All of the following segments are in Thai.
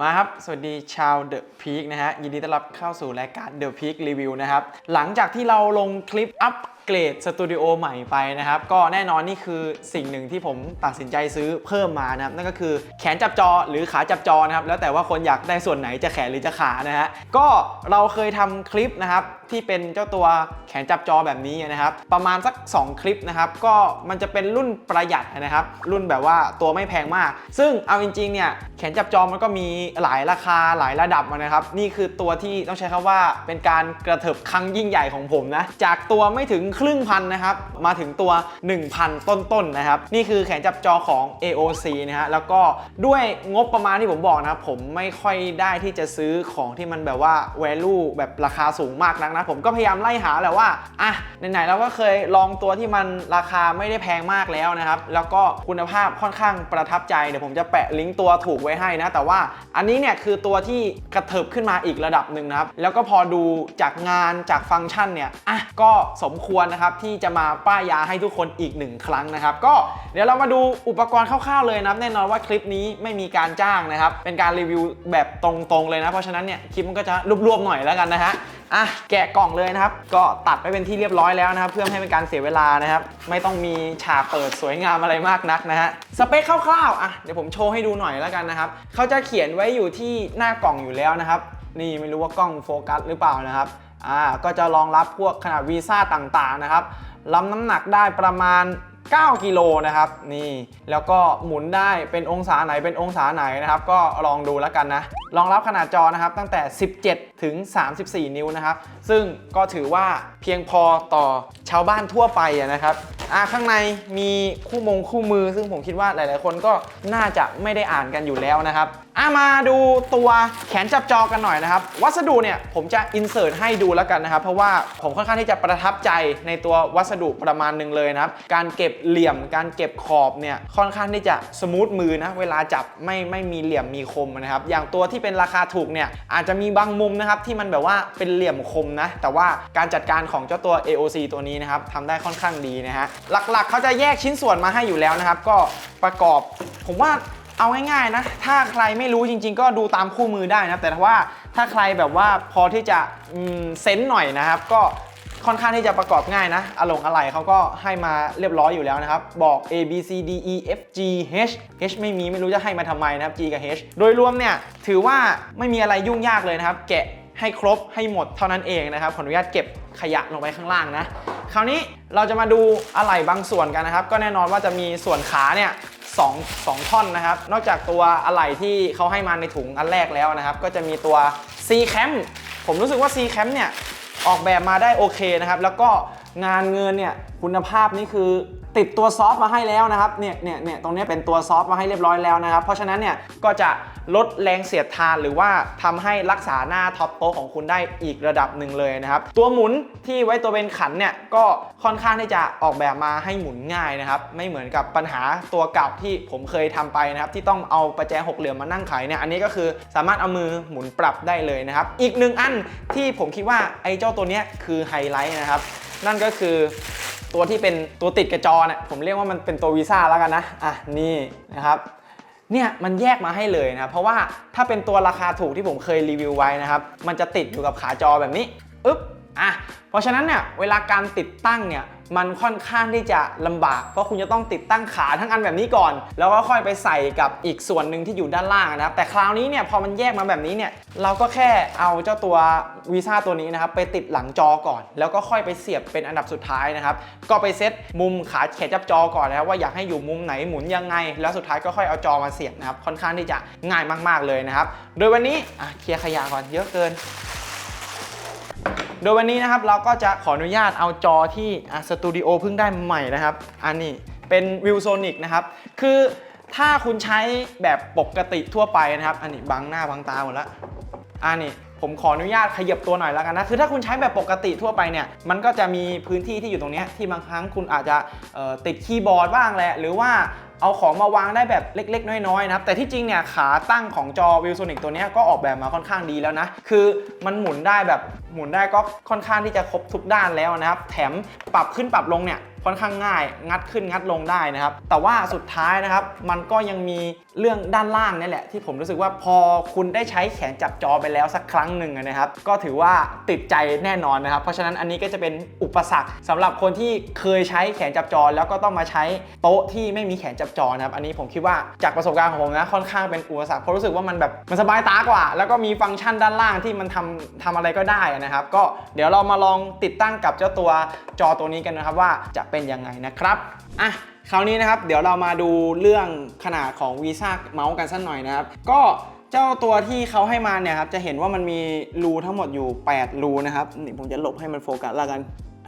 มาครับ สวัสดีชาวเดอะพีคนะฮะ ยินดีต้อนรับเข้าสู่รายการเดอะพีครีวิวนะครับ หลังจากที่เราลงคลิปอัพ เกรดสตูดิโอใหม่ไปนะครับ ก็แน่นอนนี่คือสิ่งหนึ่งที่ผมตัดสินใจซื้อเพิ่มมานะครับ นั่นก็คือแขนจับจอหรือขาจับจอนะครับ แล้วแต่ว่าคนอยากได้ส่วนไหนจะแขนหรือจะขานะฮะ ก็เราเคยทำคลิปนะครับที่เป็นเจ้าตัวแขนจับจอแบบนี้นะครับ ประมาณสัก 2 คลิปนะครับ ก็มันจะเป็นรุ่นประหยัดนะครับ รุ่นแบบว่าตัวไม่แพงมาก ซึ่งเอาจริงๆเนี่ยแขนจับจอมันก็มีหลายราคาหลายระดับนะครับ นี่คือตัวที่ต้องใช้คำว่าเป็นการกระเถิบครั้งยิ่งใหญ่ของผมนะ จากตัวไม่ถึงครึ่งพันนะครับ มาถึงตัว 1,000 ต้นๆนะครับ นี่คือแขนจับจอของ AOC นะฮะ แล้วก็ด้วยงบประมาณที่ผมบอกนะครับ ผมไม่ค่อยได้ที่จะซื้อของที่มันแบบว่า value แบบราคาสูงมากนักนะ ผมก็พยายามไล่หาแหละว่า อะ ไหนๆเราก็เคยลองตัวที่มันราคาไม่ได้แพงมากแล้วนะครับ แล้วก็คุณภาพค่อนข้างประทับใจ เดี๋ยวผมจะแปะลิงก์ตัวถูกไว้ให้นะ แต่ว่าอันนี้เนี่ยคือตัวที่กระเถิบขึ้นมาอีกระดับหนึ่งนะครับ แล้วก็พอดูจากงานจากฟังก์ชันเนี่ย อะ ก็สมควรนะครับที่จะมาป้ายยาให้ทุกคนอีกหนึ่งครั้งนะครับ ก็เดี๋ยวเรามาดูอุปกรณ์คร่าวๆเลยนะครับแน่นอนว่าคลิปนี้ไม่มีการจ้างนะครับ เป็นการรีวิวแบบตรงๆเลยนะ เพราะฉะนั้นเนี่ยคลิปมันก็จะรวบๆหน่อยแล้วกันนะฮะอะแกะกล่องเลยนะครับ ก็ตัดไปเป็นที่เรียบร้อยแล้วนะครับ เพื่อไม่ให้เป็นการเสียเวลานะครับ ไม่ต้องมีฉากเปิดสวยงามอะไรมากนักนะฮะสเปคคร่าวๆอะเดี๋ยวผมโชว์ให้ดูหน่อยแล้วกันนะครับเขาจะเขียนไว้อยู่ที่หน้ากล่องอยู่แล้วนะครับ นี่ไม่รู้ว่ากล้องโฟกัสหรือเปล่านะครับ อ่าก็จะรองรับพวกขนาดวีซ่าต่างๆนะครับรับน้ำหนักได้ประมาณ 9 กิโลนะครับ นี่แล้วก็หมุนได้เป็นองศาไหนเป็นองศาไหนนะครับ ก็ลองดูแล้วกันนะรองรับขนาดจอนะครับตั้งแต่ 17 ถึง 34 นิ้วนะครับ ซึ่งก็ถือว่าเพียงพอต่อชาวบ้านทั่วไปนะครับ อ่าข้างในมีคู่มงคู่มือ ซึ่งผมคิดว่าหลาย ๆ คนก็น่าจะไม่ได้อ่านกันอยู่แล้วนะครับอะมาดูตัวแขนจับจอกันหน่อยนะครับ วัสดุเนี่ยผมจะอินเสิร์ตให้ดูแล้วกันนะครับ เพราะว่าผมค่อนข้างที่จะประทับใจในตัววัสดุประมาณหนึ่งเลยนะครับ การเก็บเหลี่ยมการเก็บขอบเนี่ยค่อนข้างที่จะสมูทมือนะเวลาจับไม่ไม่มีเหลี่ยมมีคมนะครับ อย่างตัวที่เป็นราคาถูกเนี่ยอาจจะมีบางมุมนะครับที่มันแบบว่าเป็นเหลี่ยมคมนะแต่ว่าการจัดการของเจ้าตัว AOC ตัวนี้นะครับทำได้ค่อนข้างดีนะฮะหลักๆ เขาจะแยกชิ้นส่วนมาให้อยู่แล้วนะครับ ก็ประกอบผมว่าเอาง่ายๆนะ ถ้าใครไม่รู้จริง ๆ ก็ดูตามคู่มือได้นะแต่ว่าถ้าใครแบบว่าพอที่จะเซนส์หน่อยนะครับ ก็ค่อนข้างที่จะประกอบง่ายนะอารมณ์อะไรเขาก็ให้มาเรียบร้อยอยู่แล้วนะครับ บอก A B C D E F G H H ไม่มีไม่รู้จะให้มาทำไมนะครับ G กับ H โดยรวมเนี่ยถือว่าไม่มีอะไรยุ่งยากเลยนะครับ แกะให้ครบให้หมดเท่านั้นเองนะครับขออนุญาตเก็บขยะลงไปข้างล่างนะ ราวนี้เราจะมาดูอะไหล่บางส่วนกันนะครับ ก็แน่นอนว่าจะมีส่วนขาเนี่ยสองสองท่อนนะครับ นอกจากตัวอะไหล่ที่เขาให้มาในถุงอันแรกแล้วนะครับ ก็จะมีตัว C Cam ผมรู้สึกว่า C Cam เนี่ยออกแบบมาได้โอเคนะครับ แล้วก็ งานเงินเนี่ยคุณภาพนี่คือติดตัวซอฟต์มาให้แล้วนะครับเนี่ยเนี่ยเนี่ยตรงนี้เป็นตัวซอฟต์มาให้เรียบร้อยแล้วนะครับ เพราะฉะนั้นเนี่ยก็จะลดแรงเสียดทานหรือว่าทำให้รักษาหน้าท็อปโต๊ะของคุณได้อีกระดับหนึ่งเลยนะครับ ตัวหมุนที่ไว้ตัวเป็นขันเนี่ยก็ค่อนข้างที่จะออกแบบมาให้หมุนง่ายนะครับ ไม่เหมือนกับปัญหาตัวเก่าที่ผมเคยทำไปนะครับ ที่ต้องเอาประแจหกเหลี่ยมมานั่งไขเนี่ยอันนี้ก็คือสามารถเอามือหมุนปรับได้เลยนะครับ อีกหนึ่งอันที่ผมคิดว่าไอ้เจ้าตัวเนี้ยคือไฮไลท์นะครับ นั่นก็คือตัวที่เป็นตัวติดกระจอเนี่ยผมเรียกว่ามันเป็นตัววีซ่าแล้วกันนะอะนี่นะครับเนี่ยมันแยกมาให้เลยนะเพราะว่าถ้าเป็นตัวราคาถูกที่ผมเคยรีวิวไว้นะครับ มันจะติดอยู่กับขาจอแบบนี้อึ๊บอะเพราะฉะนั้นเนี่ยเวลาการติดตั้งเนี่ย มันค่อนข้างที่จะลำบาก เพราะคุณจะต้องติดตั้งขาทั้งอันแบบนี้ก่อน แล้วก็ค่อยไปใส่กับอีกส่วนหนึ่งที่อยู่ด้านล่างนะครับ แต่คราวนี้เนี่ยพอมันแยกมาแบบนี้เนี่ยเราก็แค่เอาเจ้าตัววีซ่าตัวนี้นะครับไปติดหลังจอก่อน แล้วก็ค่อยไปเสียบเป็นอันดับสุดท้ายนะครับ ก็ไปเซตมุมขาแขนจับจอก่อนนะครับว่าอยากให้อยู่มุมไหนหมุนยังไง แล้วสุดท้ายก็ค่อยเอาจอมาเสียบนะครับค่อนข้างที่จะง่ายมาก ๆเลยนะครับ โดยวันนี้เคลียร์ขยะก่อนเยอะเกิน โดยวันนี้นะครับเราก็จะขออนุญาตเอาจอที่สตูดิโอเพิ่งได้ใหม่นะครับ อันนี้เป็นวิวโซนิกนะครับ คือถ้าคุณใช้แบบปกติทั่วไปนะครับ อันนี้บังหน้าบังตาหมดละอันนี้ ผมขออนุญาตขยับตัวหน่อยแล้วกันนะ คือถ้าคุณใช้แบบปกติทั่วไปเนี่ย มันก็จะมีพื้นที่ที่อยู่ตรงนี้ที่บางครั้งคุณอาจจะติดคีย์บอร์ดบ้างแหละ หรือว่าเอาของมาวางได้แบบเล็ก ๆ น้อยๆนะครับแต่ที่จริงเนี่ยขาตั้งของจอวิวโซนิกตัวนี้ก็ออกแบบมาค่อนข้างดีแล้วนะ คือมันหมุนได้แบบหมุนได้ก็ค่อนข้างที่จะครบทุกด้านแล้วนะครับ แถมปรับขึ้นปรับลงเนี่ย ค่อนข้างง่าย งัดขึ้นงัดลงได้นะครับ แต่ว่าสุดท้ายนะครับ มันก็ยังมีเรื่องด้านล่างนี่แหละ ที่ผมรู้สึกว่าพอคุณได้ใช้แขนจับจอไปแล้วสักครั้งหนึ่งนะครับ ก็ถือว่าติดใจแน่นอนนะครับ เพราะฉะนั้นอันนี้ก็จะเป็นอุปสรรคสำหรับคนที่เคยใช้แขนจับจอแล้วก็ต้องมาใช้โต๊ะที่ไม่มีแขนจับจอนะครับ อันนี้ผมคิดว่าจากประสบการณ์ของผมนะค่อนข้างเป็นอุปสรรคเพราะรู้สึกว่ามันแบบมันสบายตากว่า แล้วก็มีฟังก์ชันด้านล่างที่มันทำทำอะไรก็ได้นะครับ ก็เดี๋ยวเรามาลองติดตั้งกับเจ้าตัวจอตัวนี้กันนะครับว่าจะเป็นยังไงนะครับอะคราวนี้นะครับ เดี๋ยวเรามาดูเรื่องขนาดของวีซ่าเมาส์กันสักหน่อยนะครับ ก็เจ้าตัวที่เขาให้มาเนี่ยครับจะเห็นว่ามันมีรูทั้งหมดอยู่ 8 รูนะครับนี่ผมจะหลบให้มันโฟกัสล้วกัน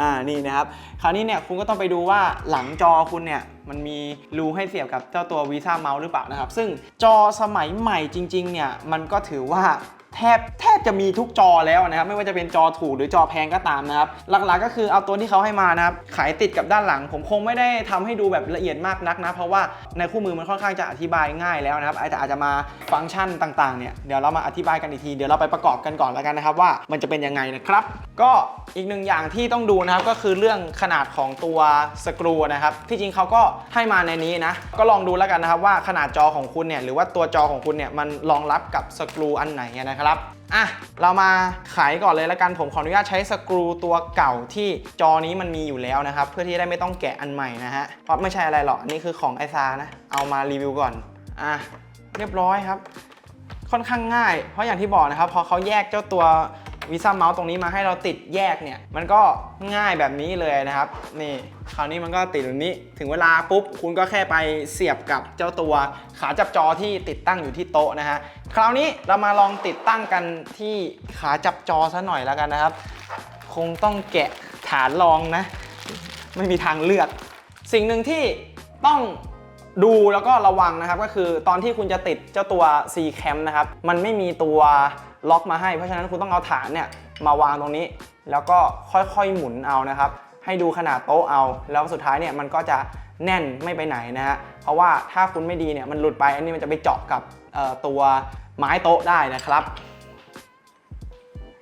อ่านี่นะครับคราวนี้เนี่ยคุณก็ต้องไปดูว่าหลังจอคุณเนี่ยมันมีรูให้เสียบกับเจ้าตัววีซ่าเมาส์หรือเปล่านะครับ ซึ่งจอสมัยใหม่จริงๆเนี่ยมันก็ถือว่า แทบแทบจะมีทุกจอแล้วนะครับไม่ว่าจะเป็นจอถูกหรือจอแพงก็ตามนะครับหลักๆก็คือเอาตัวที่เขาให้มานะครับขายติดกับด้านหลัง ผมคงไม่ได้ทำให้ดูแบบละเอียดมากนักนะ เพราะว่าในคู่มือมันค่อนข้างจะอธิบายง่ายแล้วนะครับอาจจะอาจจะมาฟังก์ชันต่างๆเนี่ยเดี๋ยวเรามาอธิบายกันอีกทีเดี๋ยวเราไปประกอบกันก่อนแล้วกันนะครับว่ามันจะเป็นยังไงนะครับ ก็อีกหนึ่งอย่างที่ต้องดูนะครับก็คือเรื่องขนาดของตัวสกรูนะครับที่จริงเขาก็ให้มาในนี้นะก็ลองดูแล้วกันนะครับว่าขนาดจอของคุณเนี่ยหรือว่าตัวจอของคุณเนี่ยมันรองรับกับสกรูอันไหนนะครับอะเรามาไขก่อนเลยแล้วกันผมขออนุญาตใช้สกรูตัวเก่าที่จอนี้มันมีอยู่แล้วนะครับ เพื่อที่ได้ไม่ต้องแกะอันใหม่นะฮะเพราะไม่ใช่อะไรหรอกนี่คือของไอซานะ เอามารีวิวก่อนอะเรียบร้อยครับ ค่อนข้างง่าย เพราะอย่างที่บอกนะครับ พอเขาแยกเจ้าตัว วีซ่าเมาส์ตรงนี้มาให้เราติดแยกเนี่ย มันก็ง่ายแบบนี้เลยนะครับ นี่คราวนี้มันก็ติดแบบนี้ ถึงเวลาปุ๊บ คุณก็แค่ไปเสียบกับเจ้าตัวขาจับจอที่ติดตั้งอยู่ที่โต๊ะนะฮะ คราวนี้เรามาลองติดตั้งกันที่ขาจับจอซะหน่อยแล้วกันนะครับ คงต้องแกะฐานรองนะ ไม่มีทางเลือก สิ่งหนึ่งที่ต้องดูแล้วก็ระวังนะครับก็คือตอนที่คุณจะติดเจ้าตัว C cam นะครับ มันไม่มีตัว ล็อกมาให้ เพราะฉะนั้นคุณต้องเอาฐานเนี่ยมาวางตรงนี้ แล้วก็ค่อยๆหมุนเอานะครับ ให้ดูขนาดโต๊ะเอา แล้วสุดท้ายเนี่ยมันก็จะแน่นไม่ไปไหนนะฮะ เพราะว่าถ้าคุณไม่ดีเนี่ยมันหลุดไปอันนี้มันจะไปเจาะกับตัวไม้โต๊ะได้นะครับ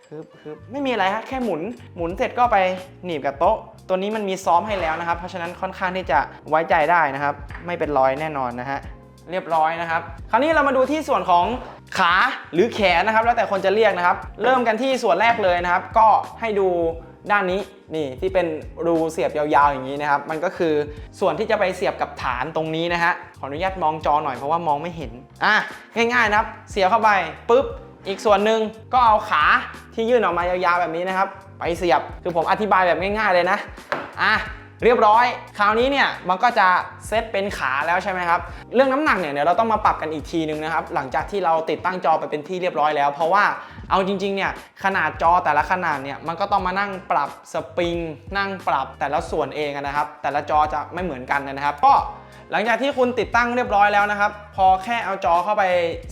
คือคือไม่มีอะไรฮะแค่หมุนหมุนเสร็จก็ไปหนีบกับโต๊ะ ตัวนี้มันมีซ้อมให้แล้วนะครับ เพราะฉะนั้นค่อนข้างที่จะไว้ใจได้นะครับ ไม่เป็นรอยแน่นอนนะฮะเรียบร้อยนะครับ คราวนี้เรามาดูที่ส่วนของ ขาหรือแขนนะครับ แล้วแต่คนจะเรียกนะครับ เริ่มกันที่ส่วนแรกเลยนะครับ ก็ให้ดูด้านนี้นี่ที่เป็นรูเสียบยาวๆอย่างนี้นะครับ มันก็คือส่วนที่จะไปเสียบกับฐานตรงนี้นะฮะขออนุญาตมองจอหน่อยเพราะว่ามองไม่เห็นอะง่ายๆนะครับ เสียบเข้าไปปุ๊บอีกส่วนหนึ่งก็เอาขาที่ยื่นออกมายาวๆแบบนี้นะครับ ไปเสียบคือผมอธิบายแบบง่ายๆเลยนะอะ เรียบร้อย คราวนี้เนี่ยมันก็จะเซตเป็นขาแล้วใช่ไหมครับ เรื่องน้ำหนักเนี่ยเดี๋ยวเราต้องมาปรับกันอีกทีนึงนะครับ หลังจากที่เราติดตั้งจอไปเป็นที่เรียบร้อยแล้ว เพราะว่าเอาจริงๆเนี่ยขนาดจอแต่ละขนาดเนี่ยมันก็ต้องมานั่งปรับสปริงนั่งปรับแต่ละส่วนเองนะครับ แต่ละจอจะไม่เหมือนกันนะครับก็หลังจากที่คุณติดตั้งเรียบร้อยแล้วนะครับ พอแค่เอาจอเข้าไป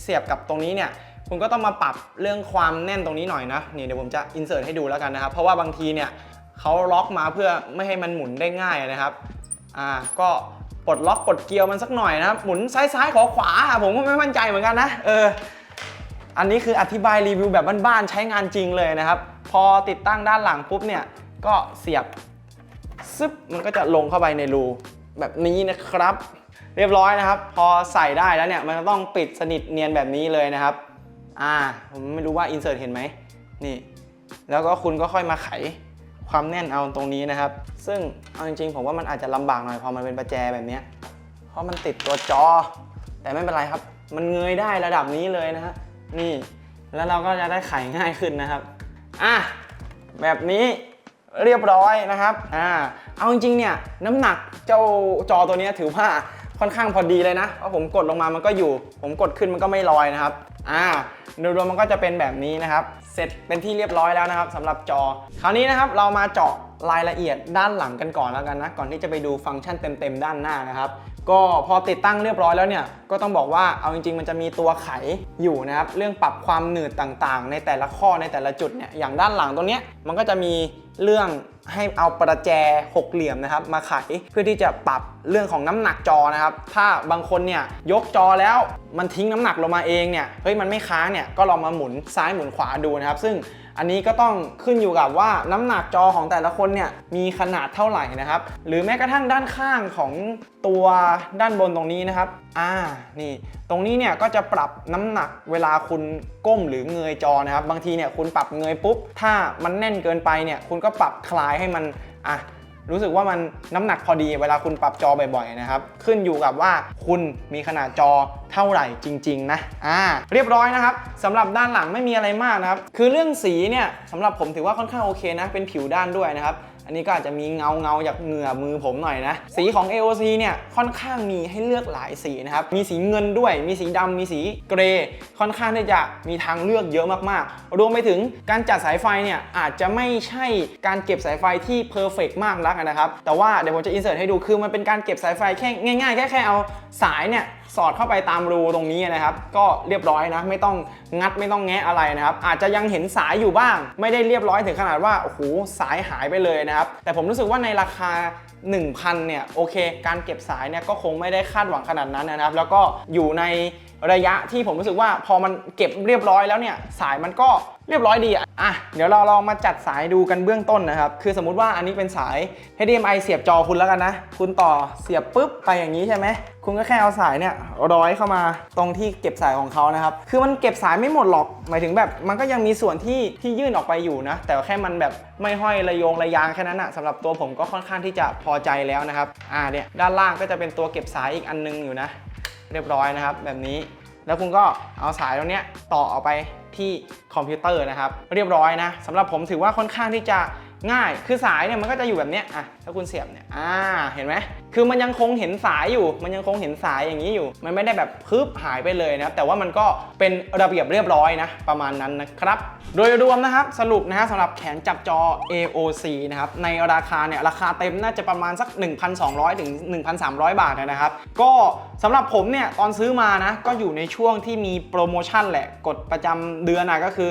เสียบกับตรงนี้เนี่ยคุณก็ต้องมาปรับเรื่องความแน่นตรงนี้หน่อยนะนี่เดี๋ยวผมจะอินเสิร์ตให้ดูแล้วกันนะครับ เพราะว่าบางทีเนี่ย เขาล็อกมาเพื่อไม่ให้มันหมุนได้ง่ายนะครับอ่าก็ปลดล็อกกดเกียวมันสักหน่อยนะครับหมุนซ้ายซ้ายขวาขวาผมก็ไม่มั่นใจเหมือนกันนะเอออันนี้คืออธิบายรีวิวแบบบ้านๆใช้งานจริงเลยนะครับ พอติดตั้งด้านหลังปุ๊บเนี่ยก็เสียบซึบมันก็จะลงเข้าไปในรูแบบนี้นะครับ เรียบร้อยนะครับ พอใส่ได้แล้วเนี่ยมันต้องปิดสนิทเนียนแบบนี้เลยนะครับอ่าผมไม่รู้ว่าอินเสิร์ตเห็นไหมนี่ แล้วก็คุณก็ค่อยมาไข ความแน่นเอาตรงนี้นะครับ ซึ่งเอาจริงๆผมว่ามันอาจจะลำบากหน่อยพอมันเป็นประแจแบบนี้ เพราะมันติดตัวจอ แต่ไม่เป็นไรครับ มันเงยได้ระดับนี้เลยนะฮะนี่ แล้วเราก็จะได้ไขง่ายขึ้นนะครับอะแบบนี้เรียบร้อยนะครับอ่าเอาจริงๆเนี่ยน้ำหนักเจ้าจอตัวนี้ถือว่าค่อนข้างพอดีเลยนะเพราะผมกดลงมามันก็อยู่ ผมกดขึ้นมันก็ไม่ลอยนะครับอ่าโดยรวมมันก็จะเป็นแบบนี้นะครับ เสร็จเป็นที่เรียบร้อยแล้วนะครับสำหรับจอ คราวนี้นะครับเรามาเจาะรายละเอียดด้านหลังกันก่อนแล้วกันนะ ก่อนที่จะไปดูฟังก์ชันเต็มๆด้านหน้านะครับ ก็พอติดตั้งเรียบร้อยแล้วเนี่ยก็ต้องบอกว่าเอาจริง ๆ มันจะมีตัวไขอยู่นะครับเรื่องปรับความหนืดต่างๆ ในแต่ละข้อในแต่ละจุดเนี่ยอย่างด้านหลังตรงเนี้ยมันก็จะมีเรื่องให้เอาประแจหกเหลี่ยมนะครับมาไขเพื่อที่จะปรับเรื่องของน้ำหนักจอนะครับ ถ้าบางคนเนี่ยยกจอแล้วมันทิ้งน้ำหนักลงมาเองเนี่ยเฮ้ยมันไม่ค้างเนี่ยก็ลองมาหมุนซ้ายหมุนขวาดูนะครับ ซึ่ง อันนี้ก็ต้องขึ้นอยู่กับว่าน้ำหนักจอของแต่ละคนเนี่ยมีขนาดเท่าไหร่นะครับ หรือแม้กระทั่งด้านข้างของตัวด้านบนตรงนี้นะครับ อ่า นี่ ตรงนี้เนี่ยก็จะปรับน้ำหนักเวลาคุณก้มหรือเงยจอนะครับ บางทีเนี่ยคุณปรับเงยปุ๊บ ถ้ามันแน่นเกินไปเนี่ยคุณก็ปรับคลายให้มัน อะ รู้สึกว่ามันน้ำหนักพอดีเวลาคุณปรับจอบ่อยๆนะครับ ขึ้นอยู่กับว่าคุณมีขนาดจอเท่าไหร่จริง ๆ นะ อ่า เรียบร้อยนะครับสำหรับด้านหลังไม่มีอะไรมากนะครับ คือเรื่องสีเนี่ยสำหรับผมถือว่าค่อนข้างโอเคนะ เป็นผิวด้านด้วยนะครับ อันนี้ก็อาจจะมีเงาเงาจากเหงื่อมือผมหน่อยนะ สีของ AOC เนี่ยค่อนข้างมีให้เลือกหลายสีนะครับ มีสีเงินด้วย มีสีดำมีสีเกรย์ค่อนข้างที่จะมีทางเลือกเยอะมากๆ รวมไปถึงการจัดสายไฟเนี่ยอาจจะไม่ใช่การเก็บสายไฟที่เพอร์เฟกมากนักนะครับ แต่ว่าเดี๋ยวผมจะอินเสิร์ตให้ดูคือมันเป็นการเก็บสายไฟแค่ง่ายๆแค่แค่เอาสายเนี่ย สอดเข้าไปตามรูตรงนี้นะครับ ก็เรียบร้อยนะ ไม่ต้องงัดไม่ต้องแงะอะไรนะครับ อาจจะยังเห็นสายอยู่บ้าง ไม่ได้เรียบร้อยถึงขนาดว่าโอ้โหสายหายไปเลยนะครับ แต่ผมรู้สึกว่าในราคา 1,000 เนี่ยโอเค การเก็บสายเนี่ยก็คงไม่ได้คาดหวังขนาดนั้นนะครับ แล้วก็อยู่ในระยะที่ผมรู้สึกว่าพอมันเก็บเรียบร้อยแล้วเนี่ยสายมันก็ เรียบร้อยดีอะอะเดี๋ยวเราลองมาจัดสายดูกันเบื้องต้นนะครับ คือสมมุติว่าอันนี้เป็นสาย HDMI เสียบจอคุณแล้วกันนะ คุณต่อเสียบปุ๊บไปอย่างนี้ใช่ไหม คุณก็แค่เอาสายเนี่ยร้อยเข้ามาตรงที่เก็บสายของเขานะครับ คือมันเก็บสายไม่หมดหรอก หมายถึงแบบมันก็ยังมีส่วนที่ที่ยื่นออกไปอยู่นะ แต่แค่มันแบบไม่ห้อยระโยงระยางแค่นั้นอะสำหรับตัวผมก็ค่อนข้างที่จะพอใจแล้วนะครับ อ่าเนี่ยด้านล่างก็จะเป็นตัวเก็บสายอีกอันนึงอยู่นะ เรียบร้อยนะครับแบบนี้ แล้วคุณก็เอาสายตรงนี้ต่อออกไปที่คอมพิวเตอร์นะครับ เรียบร้อยนะสำหรับผมถือว่าค่อนข้างที่จะง่าย คือสายเนี่ยมันก็จะอยู่แบบนี้อะถ้าคุณเสียบเนี่ยอ่าเห็นไหม คือมันยังคงเห็นสายอยู่ มันยังคงเห็นสายอย่างนี้อยู่ มันไม่ได้แบบพึบหายไปเลยนะครับ แต่ว่ามันก็เป็นระเบียบเรียบร้อยนะ ประมาณนั้นนะครับ โดยรวมนะครับ สรุปนะฮะสำหรับแขนจับจอ AOC นะครับ ในราคาเนี่ย ราคาเต็มน่าจะประมาณสัก 1,200 ถึง 1,300 บาทนะครับ ก็สำหรับผมเนี่ย ตอนซื้อมานะ ก็อยู่ในช่วงที่มีโปรโมชั่นแหละ กดประจำเดือนนะก็คือ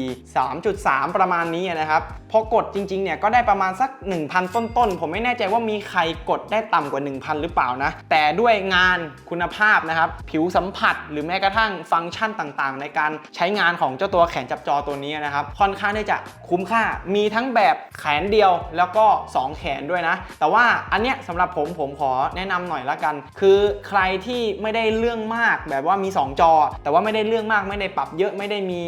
4.4 3.3 ประมาณนี้นะครับ พอกดจริงๆ เนี่ย ก็ได้ประมาณสัก 1,000 ต้นๆ ผมไม่แน่ใจว่ามีใครกดได้ต่ำกว่า 1,000 หรือเปล่านะ แต่ด้วยงานคุณภาพนะครับ ผิวสัมผัสหรือแม้กระทั่งฟังก์ชันต่างๆ ในการใช้งานของเจ้าตัวแขนจับจอตัวนี้นะครับ ค่อนข้างที่จะคุ้มค่า มีทั้งแบบแขนเดียวแล้วก็ 2 แขนด้วยนะ แต่ว่าอันเนี้ยสำหรับผมผมขอแนะนำหน่อยละกัน คือใครที่ไม่ได้เรื่องมากแบบว่ามี 2 จอ แต่ว่าไม่ได้เรื่องมากไม่ได้ปรับเยอะไม่ได้มี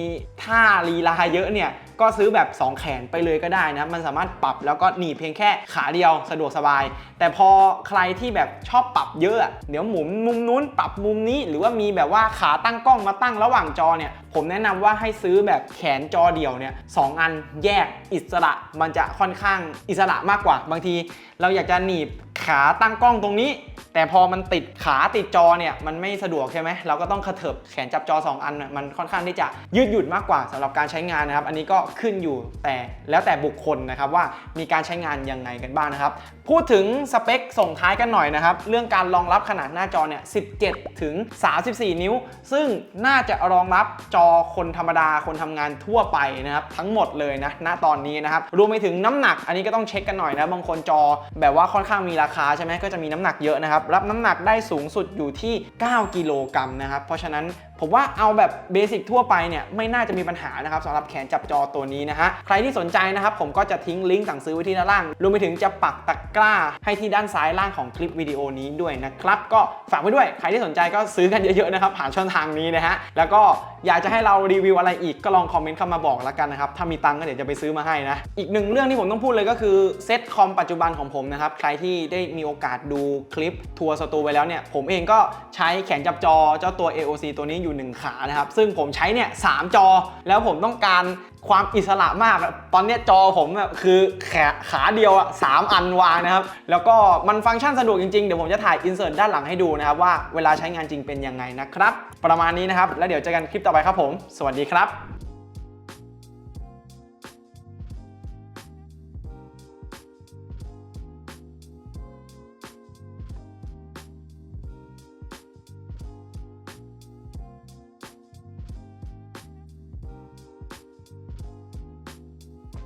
ท่าลีลาเยอะเนี่ยก็ซื้อแบบ 2 แขนไปเลยก็ได้นะ มันสามารถปรับแล้วก็หนีบเพียงแค่ขาเดียวสะดวกสบาย แต่พอใครที่แบบชอบปรับเยอะอะ เดี๋ยวหมุนมุมนู้นปรับมุมนี้ หรือว่ามีแบบว่าขาตั้งกล้องมาตั้งระหว่างจอเนี่ย ผมแนะนำว่าให้ซื้อแบบแขนจอเดี่ยวเนี่ยสองอันแยกอิสระมันจะค่อนข้างอิสระมากกว่า บางที เราอยากจะหนีบขาตั้งกล้องตรงนี้ แต่พอมันติดขาติดจอเนี่ยมันไม่สะดวกใช่ไหมเราก็ต้องกระเถิบแขนจับจอ 2 อันมันค่อนข้างที่จะยืดหยุ่นมากกว่าสำหรับการใช้งานนะครับ อันนี้ก็ขึ้นอยู่แต่แล้วแต่บุคคลนะครับว่ามีการใช้งานยังไงกันบ้างนะครับ พูดถึงสเปคส่งท้ายกันหน่อยนะครับ เรื่องการรองรับขนาดหน้าจอเนี่ย 17 ถึง 34 นิ้ว ซึ่งน่าจะรองรับจออคนธรรมดาคนทำงานทั่วไปนะครับทั้งหมดเลยนะณตอนนี้นะครับรวมไปถึงน้ำหนักอันนี้ก็ต้องเช็คกันหน่อยนะบางคนจอแบบว่าค่อนข้างมีราคาใช่ไหมก็จะมีน้ำหนักเยอะนะครับรับน้ำหนักได้สูงสุดอยู่ที่ 9 กิโลกรัมนะครับเพราะฉะนั้น ผมว่าเอาแบบเบสิกทั่วไปเนี่ยไม่น่าจะมีปัญหานะครับสำหรับแขนจับจอตัวนี้นะฮะใครที่สนใจนะครับผมก็จะทิ้งลิงก์สั่งซื้อไว้ที่ด้านล่างรวมไปถึงจะปักตะกร้า ให้ที่ด้านซ้ายล่างของคลิปวิดีโอนี้ด้วยนะครับก็ฝากไว้ด้วย ใครที่สนใจก็ซื้อกันเยอะๆนะครับผ่านช่องทางนี้นะฮะแล้วก็อยากจะให้เรารีวิวอะไรอีกก็ลองคอมเมนต์เข้ามาบอกแล้วกันนะครับถ้ามีตังก็เดี๋ยวจะไปซื้อมาให้นะอีกหนึ่งเรื่องที่ผมต้องพูดเลยก็คือเซตคอมปัจจุบันของผมนะครับใครที่ได้มีโอกาสดูคลิปทัวร์สตูไปแล้วเนี่ยผมเองก็ใช้แขนจับจอเจ้าตัว AOC ตัวนี้อยู่1 ขานะครับ ซึ่งผมใช้เนี่ยสามจอ แล้วผมต้องการความอิสระมาก ตอนเนี้ยจอผมคือขาขาเดียวอะสามอันวางนะครับ แล้วก็มันฟังก์ชันสะดวกจริงๆ เดี๋ยวผมจะถ่ายอินเสิร์ตด้านหลังให้ดูนะครับ ว่าเวลาใช้งานจริงเป็นยังไงนะครับ ประมาณนี้นะครับ แล้วเดี๋ยวเจอกันคลิปต่อไปครับผม สวัสดีครับ